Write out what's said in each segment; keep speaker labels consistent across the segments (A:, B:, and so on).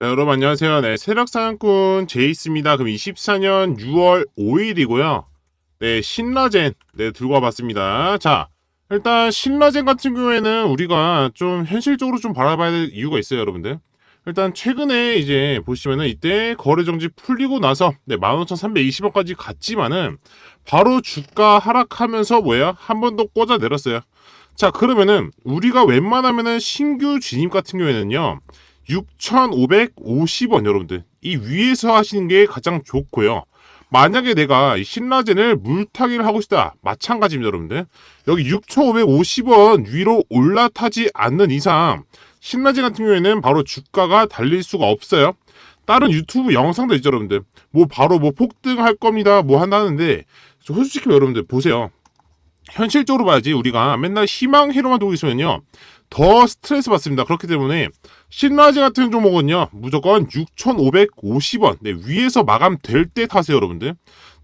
A: 네, 여러분 안녕하세요. 네, 세력사냥꾼 제이스입니다. 그럼 24년 6월 5일이고요. 네, 신라젠 네 들고 와봤습니다. 자, 일단 신라젠 같은 경우에는 우리가 좀 현실적으로 좀 바라봐야 될 이유가 있어요, 여러분들. 일단 최근에 이제 보시면은 이때 거래 정지 풀리고 나서 네, 15,320원까지 갔지만은 바로 주가 하락하면서 뭐야? 한 번 더 꽂아 내렸어요. 자, 그러면은 우리가 웬만하면은 신규 진입 같은 경우에는요. 6,550원 여러분들. 이 위에서 하시는 게 가장 좋고요. 만약에 내가 이 신라젠을 물타기를 하고 싶다. 마찬가지입니다 여러분들. 여기 6,550원 위로 올라타지 않는 이상 신라젠 같은 경우에는 바로 주가가 달릴 수가 없어요. 다른 유튜브 영상도 있죠 여러분들. 뭐 바로 뭐 폭등할 겁니다. 뭐 한다는데 솔직히 여러분들. 보세요 현실적으로 봐야지 우리가 맨날 희망회로만 두고 있으면요 더 스트레스 받습니다. 그렇기 때문에 신라지 같은 종목은요 무조건 6,550원 네, 위에서 마감될 때 타세요 여러분들.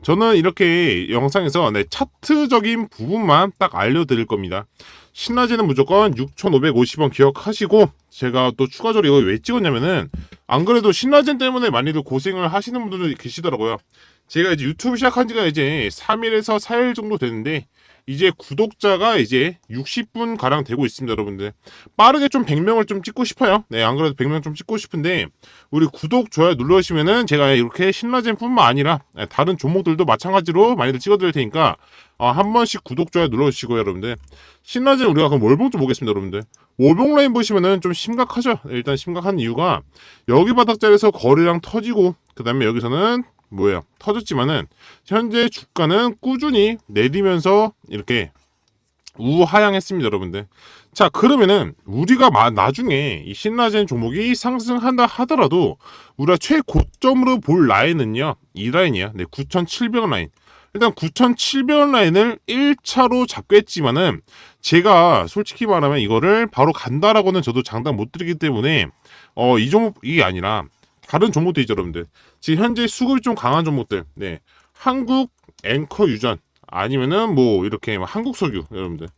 A: 저는 이렇게 영상에서 네, 차트적인 부분만 딱 알려드릴 겁니다. 신라지는 무조건 6,550원 기억하시고 제가 또 추가적으로 이거 왜 찍었냐면은 안 그래도 신라젠 때문에 많이들 고생을 하시는 분들도 계시더라고요. 제가 이제 유튜브 시작한 지가 이제 3일에서 4일 정도 됐는데 이제 구독자가 이제 60분 가량 되고 있습니다, 여러분들. 빠르게 좀 100명을 좀 찍고 싶어요. 네, 안 그래도 100명 좀 찍고 싶은데 우리 구독 좋아요 눌러주시면은 제가 이렇게 신라젠뿐만 아니라 네, 다른 종목들도 마찬가지로 많이들 찍어드릴 테니까 어, 한 번씩 구독 좋아요 눌러주시고요, 여러분들. 신라젠 우리가 그럼 월봉 좀 보겠습니다, 여러분들. 월봉 라인 보시면은 좀 심각하죠. 일단 심각한 이유가 여기 바닥 자리에서 거래량 터지고 그 다음에 여기서는 뭐예요? 터졌지만은 현재 주가는 꾸준히 내리면서 이렇게 우하향했습니다, 여러분들. 자, 그러면은 우리가 마, 나중에 이 신라젠 종목이 상승한다 하더라도 우리가 최고점으로 볼 라인은요, 이 라인이야. 네, 9,700원 라인. 일단 9,700원 라인을 1차로 잡겠지만은 제가 솔직히 말하면 이거를 바로 간다라고는 저도 장담 못 드리기 때문에 어, 이 종목이 아니라 다른 종목도 있죠, 여러분들. 지금 현재 수급이 좀 강한 종목들. 네. 한국 앵커 유전 아니면은 뭐 이렇게 뭐 한국 석유 여러분들.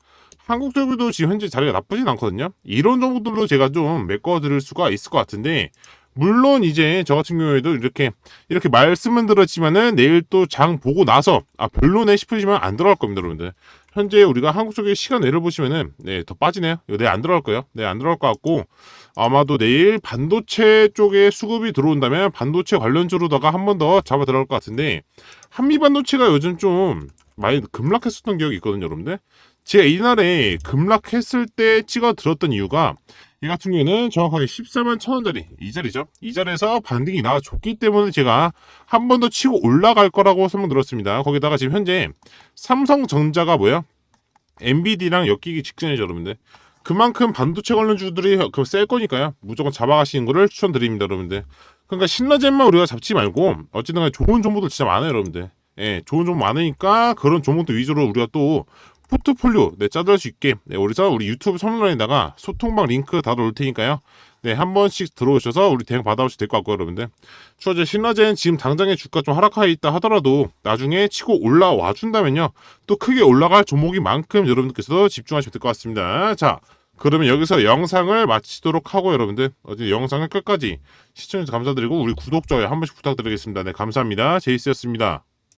A: 한국 석유도 지금 현재 자리가 나쁘진 않거든요. 이런 종목들로 제가 좀 메꿔 드릴 수가 있을 것 같은데 물론 이제 저 같은 경우에도 이렇게 이렇게 말씀은 들었지만은 내일 또 장 보고 나서 아 별로네 싶으시면 안 들어갈 겁니다, 여러분들. 현재 우리가 한국 쪽의 시간 내려 보시면은 네, 더 빠지네요. 이거 내일 안 들어갈 거예요. 네, 안 들어갈 것 같고 아마도 내일 반도체 쪽에 수급이 들어온다면 반도체 관련주로다가 한 번 더 잡아 들어갈 것 같은데 한미 반도체가 요즘 좀 많이 급락했었던 기억이 있거든요, 여러분들. 제가 이날에 급락했을 때 찍어 들었던 이유가 이 같은 경우에는 정확하게 14만 천 원짜리 이 자리죠. 이 자리에서 반등이 나와줬기 때문에 제가 한 번 더 치고 올라갈 거라고 설명 들었습니다. 거기다가 지금 현재 삼성전자가 뭐야? 엔비디랑 엮이기 직전이죠, 여러분들. 그만큼 반도체 관련주들이 그셀 거니까요. 무조건 잡아가시는 거를 추천드립니다, 여러분들. 그러니까 신라젠만 우리가 잡지 말고 어쨌든 좋은 정보들 진짜 많아요, 여러분들. 예, 좋은 정보 많으니까 그런 종목들 위주로 우리가 또 포트폴리오 네, 짜들 수 있게 네, 우리서 우리 유튜브 선물란에다가 소통방 링크 다 놓을 테니까요. 네, 한 번씩 들어오셔서 우리 대응 받아보셔도 될것 같고요, 여러분들. 추가제 신라젠 지금 당장에 주가 좀 하락하에 있다 하더라도 나중에 치고 올라와 준다면요. 또 크게 올라갈 종목인 만큼 여러분들께서도 집중하시면 될 것 같습니다. 자, 그러면 여기서 영상을 마치도록 하고 여러분들 어제 영상을 끝까지 시청해주셔서 감사드리고 우리 구독, 좋아요 한 번씩 부탁드리겠습니다. 네, 감사합니다. 제이스였습니다.